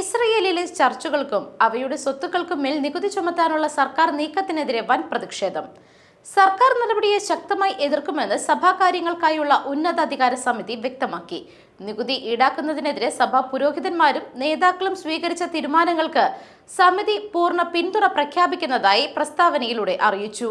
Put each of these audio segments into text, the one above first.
ഇസ്രയേലിലെ ചർച്ചുകൾക്കും അവയുടെ സ്വത്തുക്കൾക്കും മേൽ നികുതി ചുമത്താനുള്ള സർക്കാർ നീക്കത്തിനെതിരെ വൻ പ്രതിഷേധം. സർക്കാർ നടപടിയെ ശക്തമായി എതിർക്കുമെന്ന് സഭാകാര്യങ്ങൾക്കായുള്ള ഉന്നതാധികാര സമിതി വ്യക്തമാക്കി. നികുതി ഈടാക്കുന്നതിനെതിരെ സഭാ പുരോഹിതന്മാരും നേതാക്കളും സ്വീകരിച്ച തീരുമാനങ്ങൾക്ക് സമിതി പൂർണ പിന്തുണ പ്രഖ്യാപിക്കുന്നതായി പ്രസ്താവനയിലൂടെ അറിയിച്ചു.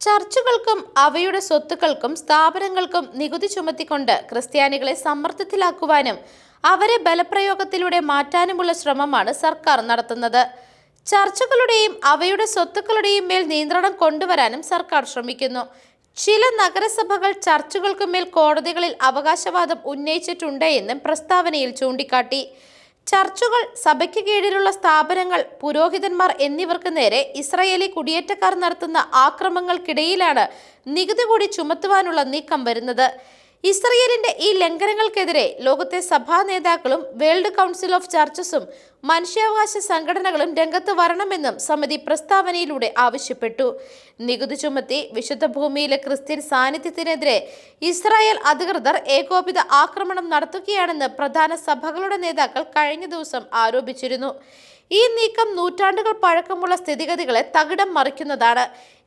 ചർച്ചുകൾക്കും അവയുടെ സ്വത്തുക്കൾക്കും സ്ഥാപനങ്ങൾക്കും നികുതി ചുമത്തിക്കൊണ്ട് ക്രിസ്ത്യാനികളെ സമ്മർദ്ദത്തിലാക്കുവാനും അവരെ ബലപ്രയോഗത്തിലൂടെ മാറ്റാനുമുള്ള ശ്രമമാണ് സർക്കാർ നടത്തുന്നത്. ചർച്ചുകളുടെയും അവയുടെ സ്വത്തുക്കളുടെയും മേൽ നിയന്ത്രണം കൊണ്ടുവരാനും സർക്കാർ ശ്രമിക്കുന്നു. ചില നഗരസഭകൾ ചർച്ചുകൾക്ക് മേൽ കോടതികളിൽ അവകാശവാദം ഉന്നയിച്ചിട്ടുണ്ട് എന്നും പ്രസ്താവനയിൽ ചൂണ്ടിക്കാട്ടി. ചർച്ചുകൾ സഭയ്ക്ക് കീഴിലുള്ള സ്ഥാപനങ്ങൾ പുരോഹിതന്മാർ എന്നിവർക്ക് നേരെ ഇസ്രയേലി കുടിയേറ്റക്കാർ നടത്തുന്ന ആക്രമങ്ങൾക്കിടയിലാണ് നികുതി കൂടി ചുമത്തുവാനുള്ള നീക്കം വരുന്നത്. ഇസ്രയേലിന്റെ ഈ ലംഘനങ്ങൾക്കെതിരെ ലോകത്തെ സഭാ നേതാക്കളും വേൾഡ് കൗൺസിൽ ഓഫ് ചർച്ചസും മനുഷ്യാവകാശ സംഘടനകളും രംഗത്ത് വരണമെന്നും സമിതി പ്രസ്താവനയിലൂടെ ആവശ്യപ്പെട്ടു. നികുതി ചുമത്തി വിശുദ്ധ ഭൂമിയിലെ ക്രിസ്ത്യൻ സാന്നിധ്യത്തിനെതിരെ ഇസ്രായേൽ അധികൃതർ ഏകോപിത ആക്രമണം നടത്തുകയാണെന്ന് പ്രധാന സഭകളുടെ നേതാക്കൾ കഴിഞ്ഞ ദിവസം ആരോപിച്ചിരുന്നു. ഈ നീക്കം നൂറ്റാണ്ടുകൾ പഴക്കമുള്ള സ്ഥിതിഗതികളെ തകിടം മറിക്കുന്നതാണ്.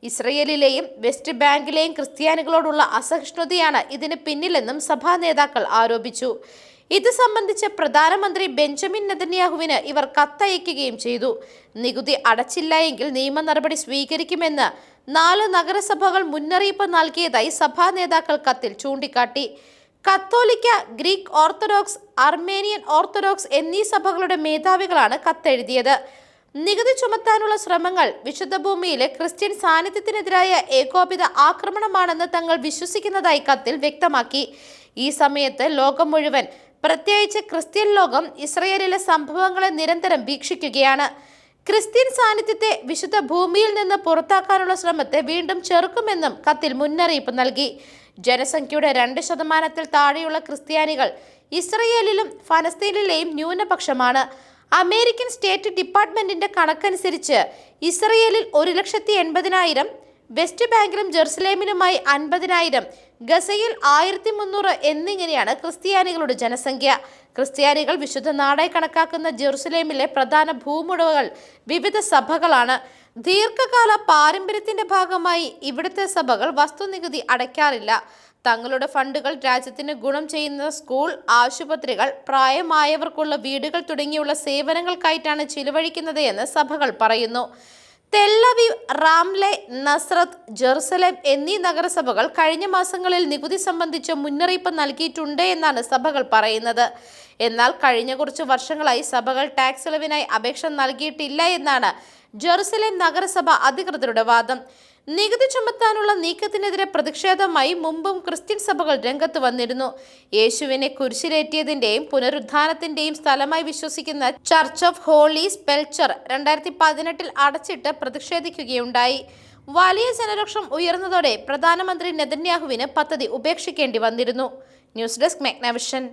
ഇസ്രയേലിലെയും വെസ്റ്റ് ബാങ്കിലെയും ക്രിസ്ത്യാനികളോടുള്ള അസഹിഷ്ണുതയാണ് ഇതിന് പിന്നിലെന്നും സഭാ നേതാക്കൾ ആരോപിച്ചു. ഇത് സംബന്ധിച്ച് പ്രധാനമന്ത്രി ബെഞ്ചമിൻ നെതന്യാഹുവിന് ഇവർ കത്തയക്കുകയും ചെയ്തു. നികുതി അടച്ചില്ല എങ്കിൽ നിയമ നടപടി സ്വീകരിക്കുമെന്ന് നാല് നഗരസഭകൾ മുന്നറിയിപ്പ് നൽകിയതായി സഭാ നേതാക്കൾ കത്തിൽ ചൂണ്ടിക്കാട്ടി. കത്തോലിക്ക ഗ്രീക്ക് ഓർത്തഡോക്സ് അർമേനിയൻ ഓർത്തഡോക്സ് എന്നീ സഭകളുടെ മേധാവികളാണ് കത്തെഴുതിയത്. നികുതി ചുമത്താനുള്ള ശ്രമങ്ങൾ വിശുദ്ധ ഭൂമിയിലെ ക്രിസ്ത്യൻ സാന്നിധ്യത്തിനെതിരായ ഏകോപിത ആക്രമണമാണെന്ന് തങ്ങൾ വിശ്വസിക്കുന്നതായി കത്തിൽ വ്യക്തമാക്കി. ഈ സമയത്ത് ലോകം മുഴുവൻ പ്രത്യേകിച്ച് ക്രിസ്ത്യൻ ലോകം ഇസ്രയേലിലെ സംഭവങ്ങളെ നിരന്തരം വീക്ഷിക്കുകയാണ്. ക്രിസ്ത്യൻ സാന്നിധ്യത്തെ വിശുദ്ധ ഭൂമിയിൽ നിന്ന് പുറത്താക്കാനുള്ള ശ്രമത്തെ വീണ്ടും ചെറുക്കുമെന്നും കത്തിൽ മുന്നറിയിപ്പ് നൽകി. ജനസംഖ്യയുടെ രണ്ട് ശതമാനത്തിൽ താഴെയുള്ള ക്രിസ്ത്യാനികൾ ഇസ്രയേലിലും ഫലസ്തീനിലെയും ന്യൂനപക്ഷമാണ്. അമേരിക്കൻ സ്റ്റേറ്റ് ഡിപ്പാർട്ട്മെന്റിന്റെ കണക്കനുസരിച്ച് ഇസ്രയേലിൽ ഒരു ലക്ഷത്തി എൺപതിനായിരം വെസ്റ്റ് ബാങ്കിലും ജെറുസലേമിലുമായി അൻപതിനായിരം ഗസയിൽ ആയിരത്തി മുന്നൂറ് എന്നിങ്ങനെയാണ് ക്രിസ്ത്യാനികളുടെ ജനസംഖ്യ. ക്രിസ്ത്യാനികൾ വിശുദ്ധ നാടായി കണക്കാക്കുന്ന ജെറുസലേമിലെ പ്രധാന ഭൂമുടവുകൾ വിവിധ സഭകളാണ്. ദീർഘകാല പാരമ്പര്യത്തിന്റെ ഭാഗമായി ഇവിടുത്തെ സഭകൾ വസ്തുനികുതി അടയ്ക്കാറില്ല. തങ്ങളുടെ ഫണ്ടുകൾ രാജ്യത്തിന് ഗുണം ചെയ്യുന്ന സ്കൂൾ ആശുപത്രികൾ പ്രായമായവർക്കുള്ള വീടുകൾ തുടങ്ങിയുള്ള സേവനങ്ങൾക്കായിട്ടാണ് ചിലവഴിക്കുന്നത് എന്ന് സഭകൾ പറയുന്നു. തെല്ലവീവ് റാംലെ നസ്രത്ത് ജെറുസലേം എന്നീ നഗരസഭകൾ കഴിഞ്ഞ മാസങ്ങളിൽ നികുതി സംബന്ധിച്ച മുന്നറിയിപ്പ് നൽകിയിട്ടുണ്ട് എന്നാണ് സഭകൾ പറയുന്നത്. എന്നാൽ കഴിഞ്ഞ കുറച്ച് വർഷങ്ങളായി സഭകൾ ടാക്സ് ഇളവിനായി അപേക്ഷ നൽകിയിട്ടില്ല എന്നാണ് ജെറുസലേം നഗരസഭ അധികൃതരുടെ വാദം. നികുതി ചുമത്താനുള്ള നീക്കത്തിനെതിരെ പ്രതിഷേധമായി മുമ്പും ക്രിസ്ത്യൻ സഭകൾ രംഗത്ത് വന്നിരുന്നു. യേശുവിനെ കുരിശിലേറ്റിയതിന്റെയും പുനരുദ്ധാനത്തിന്റെയും സ്ഥലമായി വിശ്വസിക്കുന്ന ചർച്ച് ഓഫ് ഹോളി സ്പെൽച്ചർ രണ്ടായിരത്തി പതിനെട്ടിൽ അടച്ചിട്ട് പ്രതിഷേധിക്കുകയുണ്ടായി. വലിയ ജനരോക്ഷം ഉയർന്നതോടെ പ്രധാനമന്ത്രി നെതന്യാഹുവിന് പദ്ധതി ഉപേക്ഷിക്കേണ്ടി വന്നിരുന്നു. News desk മെഗ്നവിഷൻ